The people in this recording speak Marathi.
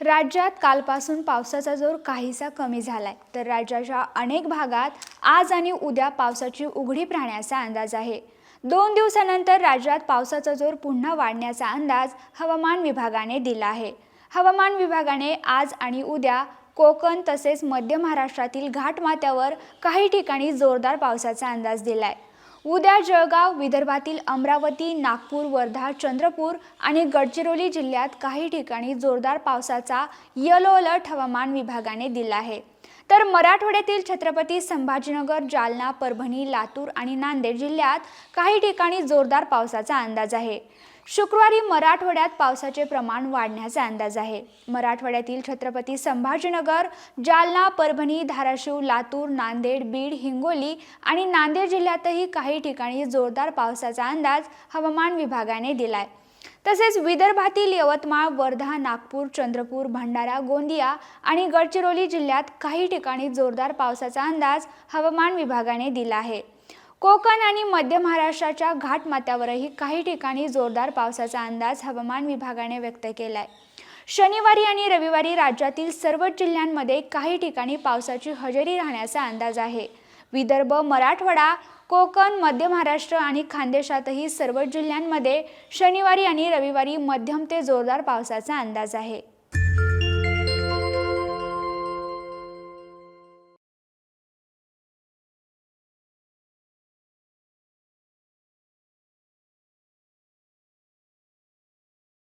राज्यात कालपासून पावसाचा जोर काहीसा कमी झालाय. तर राज्याच्या अनेक भागात आज आणि उद्या पावसाची उघडीप राहण्याचा अंदाज आहे. दोन दिवसानंतर राज्यात पावसाचा जोर पुन्हा वाढण्याचा अंदाज हवामान विभागाने दिला आहे. हवामान विभागाने आज आणि उद्या कोकण तसेच मध्य महाराष्ट्रातील घाटमाथ्यावर काही ठिकाणी जोरदार पावसाचा अंदाज दिलाय. उद्या जळगाव विदर्भातील अमरावती नागपूर वर्धा चंद्रपूर आणि गडचिरोली जिल्ह्यात काही ठिकाणी जोरदार पावसाचा येलो अलर्ट हवामान विभागाने दिला आहे. तर मराठवाड्यातील छत्रपती संभाजीनगर जालना परभणी लातूर आणि नांदेड जिल्ह्यात काही ठिकाणी जोरदार पावसाचा अंदाज आहे. शुक्रवारी मराठवाड्यात पावसाचे प्रमाण वाढण्याचा अंदाज आहे. मराठवाड्यातील छत्रपती संभाजीनगर जालना परभणी धाराशिव लातूर नांदेड बीड हिंगोली आणि नांदेड जिल्ह्यातही काही ठिकाणी जोरदार पावसाचा अंदाज हवामान विभागाने दिलाय. तसेच विदर्भातील यवतमाळ वर्धा नागपूर चंद्रपूर भंडारा गोंदिया आणि गडचिरोली जिल्ह्यात काही ठिकाणी जोरदार पावसाचा अंदाज हवामान विभागाने दिला आहे. कोकण आणि मध्य महाराष्ट्राच्या घाटमाथ्यावरही काही ठिकाणी जोरदार पावसाचा अंदाज हवामान विभागाने व्यक्त केला आहे शनिवारी आणि रविवारी राज्यातील सर्वच जिल्ह्यांमध्ये काही ठिकाणी पावसाची हजेरी राहण्याचा अंदाज आहे. विदर्भ मराठवाडा कोकण मध्य महाराष्ट्र आणि खानदेशातही सर्व जिल्ह्यांमध्ये शनिवारी आणि रविवारी मध्यम ते जोरदार पावसाचा अंदाज आहे.